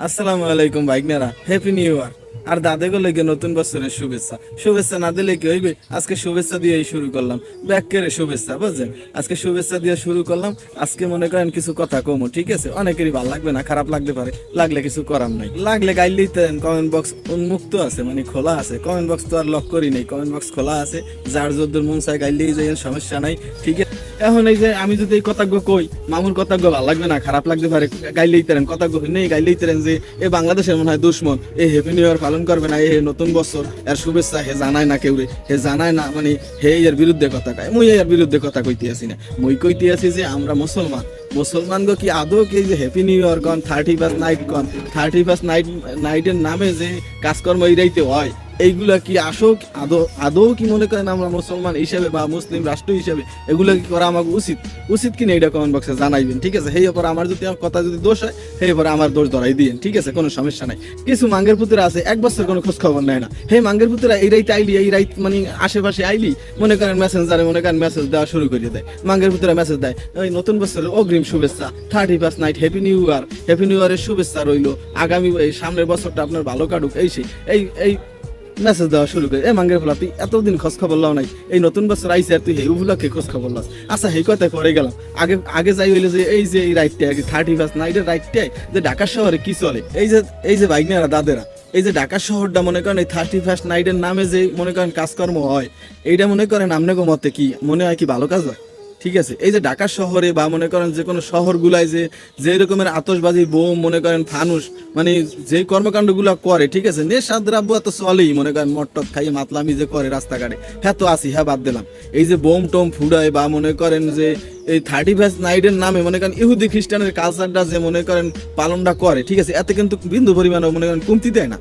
আসসালামু আলাইকুম বাইকনারা happy new ইয়ার আর দাদে লেগে নতুন বছরের শুভেচ্ছা। শুভেচ্ছা না দিলে কি হইবে? আজকে শুভেচ্ছা দিয়েই শুরু করলাম। ব্যাকের শুভেচ্ছা, বুঝছেন? আজকে শুভেচ্ছা দিয়ে শুরু করলাম। আজকে মনে করেন কিছু কথা কমো, ঠিক আছে? অনেকেরই ভালো লাগবে না, খারাপ লাগতে পারে। লাগলে কিছু করার নাই। লাগলে গাইলেই কমেন্ট বক্স উন্মুক্ত আছে মানে খোলা আছে। কমেন্ট বক্স তো আর লক করি নাই। কমেন্ট বক্স খোলা আছে। যার যদ্দুর মন চায় গাইলেই যাই সমস্যা নাই, ঠিক আছে? এখন এই যে আমি যদি এই কথাগুলো কই, মামুর কথাগুলো ভালো লাগবে না, খারাপ লাগতে পারে গাইলেই তারেন কথাগুলো নেই গাইলেই তারেন যে, এ বাংলাদেশের মনে হয় দুশ্মন, এ হ্যাপি নিউ ইয়ার পালন করবে না, এই নতুন বছর, এর শুভেচ্ছা হে জানায় না কেউরে, হে জানায় না মানে হে এর বিরুদ্ধে কথা কয়। মুই এর বিরুদ্ধে কথা কইতে আসি না। মুই কইতে আসি যে আমরা মুসলমান। মুসলমান গো কি আদৌ কি যে হ্যাপি নিউ ইয়ার কন থার্টি ফার্স্ট নাইট কন থার্টি ফার্স্ট নাইট নাইটের নামে যে কাজকর্ম ইরাইতে হয়? এইগুলা কি আসো আদৌ আদৌ কি মনে করেন আমরা মুসলমান হিসেবে বা মুসলিম রাষ্ট্র হিসাবে এগুলো কি করা আমাকে উচিত? উচিত কিনা এটা কমেন্ট বক্সে জানাইবেন, ঠিক আছে? সেই ব্যাপারে আমার যদি কথা যদি দোষ হয়, সেই ব্যাপারে আমার দোষ ধরাই দিন ঠিক আছে? কোনো সমস্যা নাই। কিছু মাঙ্গের পুত্রা আছে, এক বছর কোনো খোঁজ খবর নেয় না। হে মাঙ্গের পুত্রা এই রাইতে আইলি, এই রাইত মানে আশেপাশে আইলি, মনে করেন মেসেঞ্জারে মনে করেন মেসেজ দেওয়া শুরু করে দেয়। মাঙ্গের পুত্রা মেসেজ দেয়, ওই নতুন বছরের অগ্রিম শুভেচ্ছা thirty first night happy new year happy new ইয়ারের শুভেচ্ছা রইল। আগামী, এই সামনের বছরটা আপনার ভালো কাটুক। এই সেই, এই এই মেসেজ দেওয়া শুরু করে, এ মাঙ্গের ফলা, তুই এতদিন খোঁজ খবর লাও নাই, এই নতুন বছর আইসে আর তুই এই উপলক্ষে খোঁজ খবর লাস। আচ্ছা এই কথা করে গেলাম। আগে আগে যাই হইলে যে এই যে এই রাইটটা থার্টি ফার্স্ট নাইটের রাইটটাই যে ঢাকা শহরে কি চলে? এই যে এই যে বাইকনেরা, দাদেরা, এই যে ঢাকা শহরটা মনে করেন এই থার্টি ফার্স্ট নাইটের নামে যে মনে করেন কাজকর্ম হয়, এইটা মনে করেন আপনাকে মতে কি, মনে হয় কি ভালো কাজ হয়? ঠিক আছে, এই যে ঢাকা শহরে বা মনে করেন যে কোনো শহরগুলায় যে যে রকমের আতশবাজি বোম, মনে করেন ফানুস মানে যে কর্মকাণ্ডগুলো করে, ঠিক আছে নেশাদ দ্রব্য এত চলেই, মনে করেন মটট খাইয়ে মাতলামি যে করে রাস্তাঘাটে। হ্যাঁ তো আসি হ্যাঁ বাদ দিলাম। এই যে বোম টোম ফুডায় বা মনে করেন যে এই থার্টি ফার্স্ট নাইটের নামে মনে করেন ইহুদি খ্রিস্টানের কালচারটা যে মনে করেন পালনটা করে, ঠিক আছে, এতে কিন্তু বিন্দু পরিমাণে মনে করেন কমতি দেয় না।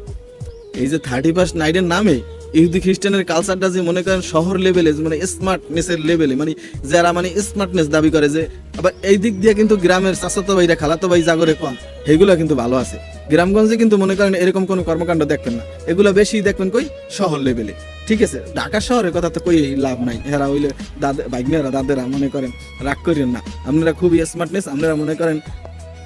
এই যে থার্টি ফার্স্ট নাইটের নামে ইহুদি খ্রিস্টানের কালচারটা যে মনে করেন শহর লেভেলে মানে স্মার্টনেসের লেভেলে মানে যারা মানে স্মার্টনেস দাবি করে যে, আবার এই দিক দিয়ে কিন্তু গ্রামের চাচাতো ভাইরা খালাতো ভাই জাগরে কম, এগুলো কিন্তু ভালো আছে। গ্রামগঞ্জে কিন্তু মনে করেন এরকম কোনো কর্মকাণ্ড দেখবেন না। এগুলো বেশি দেখবেন কই? শহর লেভেলে ঠিক আছে, ঢাকা শহরের কথা তো কই লাভ নাই। এরা হইলে দাদা বাইকনেরা দাদেরা মনে করেন, রাগ করেন না। আপনারা খুবই স্মার্টনেস আপনারা মনে করেন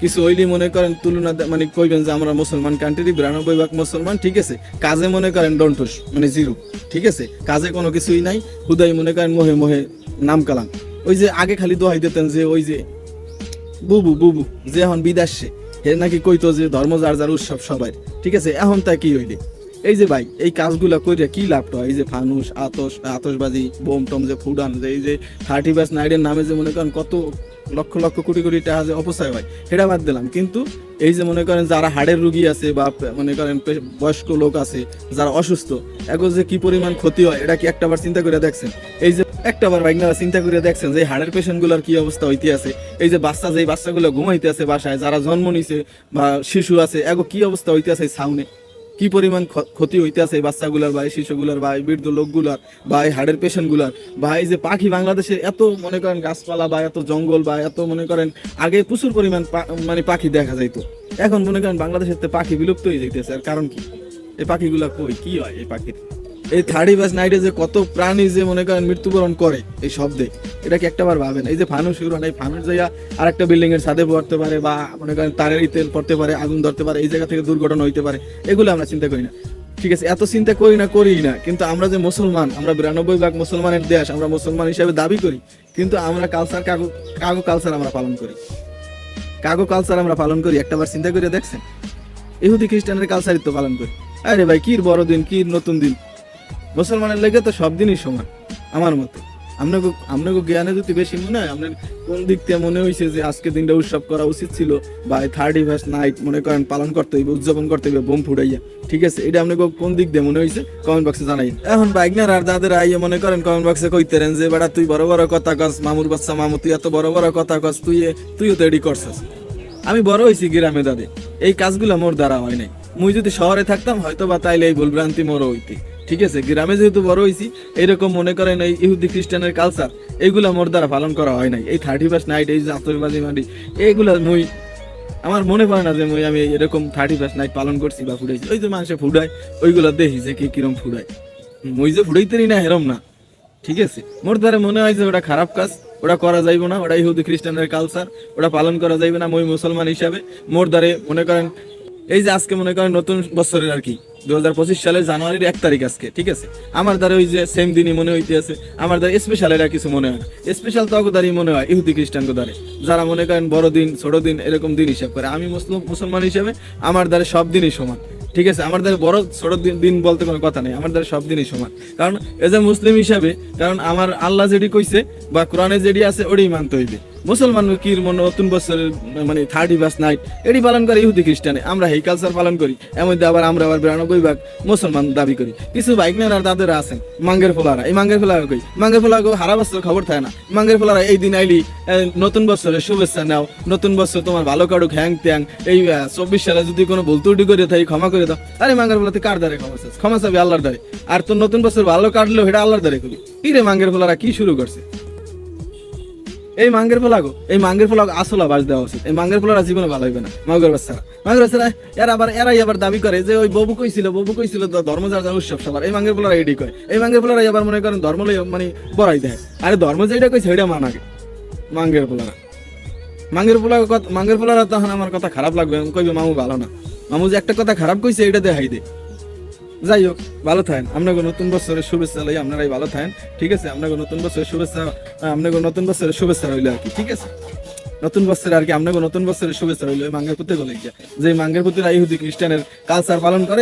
কিছু ওইলি মনে করেন তুলনা মানে কইবেন যে আমরা মুসলমান কান্ট্রি বিরানব্বই ভাগ মুসলমান, ঠিক আছে। কাজে মনে করেন ডন্টুস মানে জিরো ঠিক আছে। কাজে কোনো কিছুই নাই, হুদাই মনে করেন মহে মহে নাম কালাম। ওই যে আগে খালি দোহাই দিতেন যে ওই যে বুবু বুবু, যে এখন বিদেশে, হে নাকি কইতো যে ধর্ম যার যার উৎসব সবাই ঠিক আছে। এখন তা কি হইলে? এই যে ভাই, এই কাজগুলা কইরা কি লাভটা? এই যে ফানুস, আতস, আতসবাজি, বোম টম যে ফুডান, যে এই যে থার্টি বাস নাইটের নামে যে মনে করেন কত লক্ষ লক্ষ কোটি কোটি টাকা যে অপচয় হয়, সেটা বাদ দিলাম। কিন্তু এই যে মনে করেন যারা হাড়ের রুগী আছে বা মনে করেন বয়স্ক লোক আছে, যারা অসুস্থ এখন যে কি পরিমাণ ক্ষতি হয়, এটা কি একটাবার চিন্তা করে দেখছেন? এই যে একটাবার বাইকনারা চিন্তা করে দেখছেন যে হাড়ের পেশেন্টগুলার কি অবস্থা হইতে আছে? এই যে বাচ্চা যে বাচ্চাগুলো ঘুমাইতে আছে বাসায়, যারা জন্ম নিছে বা শিশু আছে, এগো কি অবস্থা হইতে আছে সাউনে? কি পরিমাণ ক্ষ- ক্ষতি হইতেছে এই বাচ্চাগুলার বা এই শিশুগুলার বা এই বৃদ্ধ লোকগুলার বা এই হাড়ের পেশেন্টগুলার বা এই যে পাখি বাংলাদেশে এত মনে করেন গাছপালা বা এত জঙ্গল বা এত মনে করেন আগে প্রচুর পরিমাণ মানে পাখি দেখা যাইতো। এখন মনে করেন বাংলাদেশের পাখি বিলুপ্ত হয়ে যাইতেছে। আর কারণ কি? এই পাখিগুলা কই? কি হয় এই পাখির? এই থার্টি বাস নাইটে যে কত প্রাণী যে মনে করেন মৃত্যুবরণ করে, এই শব্দে, এটা কি একটাবার ভাবেন? এই যে ফানুস উড়ান এই ফানুস যাইয়া আর একটা বিল্ডিং এর ছাদে পড়তে পারে বা মনে করেন তারের তেল পড়তে পারে, আগুন ধরতে পারে, এই জায়গা থেকে দুর্ঘটনা হইতে পারে, এগুলো আমরা চিন্তা করি না। ঠিক আছে, এত চিন্তা করি না করি না, কিন্তু আমরা যে মুসলমান, আমরা বিরানব্বই ভাগ মুসলমানের দেশ, আমরা মুসলমান হিসাবে দাবি করি, কিন্তু আমরা কালচার কাগো কাগো কালচার আমরা পালন করি। কাগো কালচার আমরা পালন করি, একটাবার চিন্তা করে দেখছেন? ইহুদি খ্রিস্টানের কালচারই তো পালন করি। আরে ভাই, কির বড়দিন, কির নতুন দিন? মুসলমানের লেগে তো সব দিনই সমান, আমার মতে। আপনাকে আপনাকে জ্ঞানে যদি বেশি মনে হয়, আপনার কোন দিক থেকে মনে হয়েছে যে আজকে দিনটা উৎসব করা উচিত ছিল, বা থার্ড ফার্স্ট নাইট মনে করেন পালন করতে হইবে, উদযাপন করতে হইবে, বোম ফুটাইয়া। ঠিক আছে, এটা আপনাকে কোন দিক দিয়ে মনে হয়েছে কমেন্ট বক্সে জানাই এখন বাইকনার আর দাদের আইয়ে মনে করেন কমেন্ট বক্সে কইতেরেন যে, বেটা, তুই বড় বড় কথা কস, মামুর বাচ্চা, মামু, তুই এত বড় বড় কথা কস, তুই তুইও তো এডি করছিস। আমি বড় হয়েছি গ্রামে দাদে। এই কাজগুলো মোর দ্বারা হয় নাই। মুই যদি শহরে থাকতাম হয়তো বা তাইলে এই ভুলভ্রান্তি মোর হইতি। ঠিক আছে, গ্রামে যেহেতু বড় হয়েছি এরকম মনে করেন এই ইহুদি খ্রিস্টানের কালচার এইগুলা মোর দ্বারা পালন করা হয় নাই। এই থার্টি ফার্স্ট নাইট এই যে আতসবাজি মাটি, এইগুলা মুই, আমার মনে পড়ে না যে মুই আমি এরকম থার্টি ফার্স্ট নাইট পালন করছি বা ফুটাইছি। ওই যে মানুষে ফুটায় ওইগুলা দেখি যে কি কিরম ফুটায় মুই যে ফুটাইতেরি না, এরম না। ঠিক আছে, মোর দ্বারা মনে হয় যে ওটা খারাপ কাজ, ওটা করা যাইব না, ওটা ইহুদি খ্রিস্টানের কালচার ওটা পালন করা যাইবে না মই মুসলমান হিসাবে। মোর দ্বারে মনে করেন, এই যে আজকে মনে করেন নতুন বছরের আর কি। দু হাজার পঁচিশ সালের জানুয়ারির এক তারিখ আজকে, ঠিক আছে? আমার দ্বারা ওই যে সেম দিনই মনে হইতে আছে, আমার দ্বারা স্পেশাল এরা কিছু মনে হয় না। স্পেশাল তো দ্বারাই মনে হয়, ইহুদি খ্রিস্টান দ্বারে। যারা মনে করেন বড় দিন ছোট দিন এরকম দিন হিসাব করে। আমি মুসলিম মুসলমান হিসেবে আমার দ্বারা সব দিনই সমান। ঠিক আছে, আমার দ্বারা বড় ছোট দিন বলতে কোনো কথা নেই, আমার দ্বারা সব দিনই সমান। কারণ এজ এ মুসলিম হিসাবে, কারণ আমার আল্লাহ যেটি কইছে বা কোরআনে যেটি আছে, ওটাই মানতে হইবে। মুসলমান কি মনে নতুন বছরের মানে থার্টি ফার্স্ট নাইট এটি পালন করে ইহুদি খ্রিস্টানে। আমরা এই কালচার পালন করি, এর মধ্যে আবার আমরা আবার বিরানব্বই ভাগ মুসলমান দাবি করি। কিছু বাইক নেন আর তাদের আছেন, মাঙ্গের ফোলারা। এই মাঙ্গের ফোলারা কই? মাঙ্গের ফোলা হারা বছর খবর থাকে না। মাঙ্গের ফোলারা, এই দিন আইলি নতুন বছরের শুভেচ্ছা নাও, নতুন বছর তোমার ভালো কাটুক, হ্যাং ত্যাং, এই চব্বিশ সালে যদি কোনো ভুল ত্রুটি করে থাকি, ক্ষমা করে দাও। আরে মাঙ্গের ফোলাতে কার দ্বারে ক্ষমা? ক্ষমা চাবি আল্লাহর দ্বারে। আর তোর নতুন বছর ভালো কাটলেও সেটা আল্লাহর দ্বারে করি। কি রে মাঙ্গের ফোলারা কি শুরু করছে? এই মাঙ্গের ফলাগো এই মাঙ্গের ফলাগ আসলা বাস দেওয়া উচিত। এই মাঙ্গের ফলারা জীবনে ভালো হইবে না। মাঙ্গের বাচ্চারা মাঙ্গের বাচ্চারা এরা আবার, এরাই আবার দাবি করে যে ওই ববু কইছিল ববু কইছিল ধর্ম যার যার উৎসব সবার। এই মাঙ্গের ফলারা এটি কয় এই মাঙ্গের ফলারা আবার মনে করেন ধর্ম লই মানে বড়াই দেয়। আরে ধর্ম যেটা কইছে সেটা মানাগে মাঙ্গের ফলারা মাঙ্গের ফোলা মাঙ্গের ফোলারা তখন আমার কথা খারাপ লাগবে। কইবে, মামু, ভালো না। মামু যে একটা কথা খারাপ কইছে এটা দেখাই দে। যাই হোক ভালো থাকেন। আপনাকে নতুন বছরের শুভেচ্ছা লই আপনারাই ভালো থাকেন, ঠিক আছে? আপনাকে নতুন বছরের শুভেচ্ছা আপনাকে নতুন বছরের শুভেচ্ছা রইল আর কি, ঠিক আছে? নতুন বছরে আর কি আপনাকে নতুন বছরের শুভেচ্ছা রইল মাঙ্গের পুতে গলে যে মাঙ্গের পুত্রে ইহুদি খ্রিস্টানের কালচার পালন করে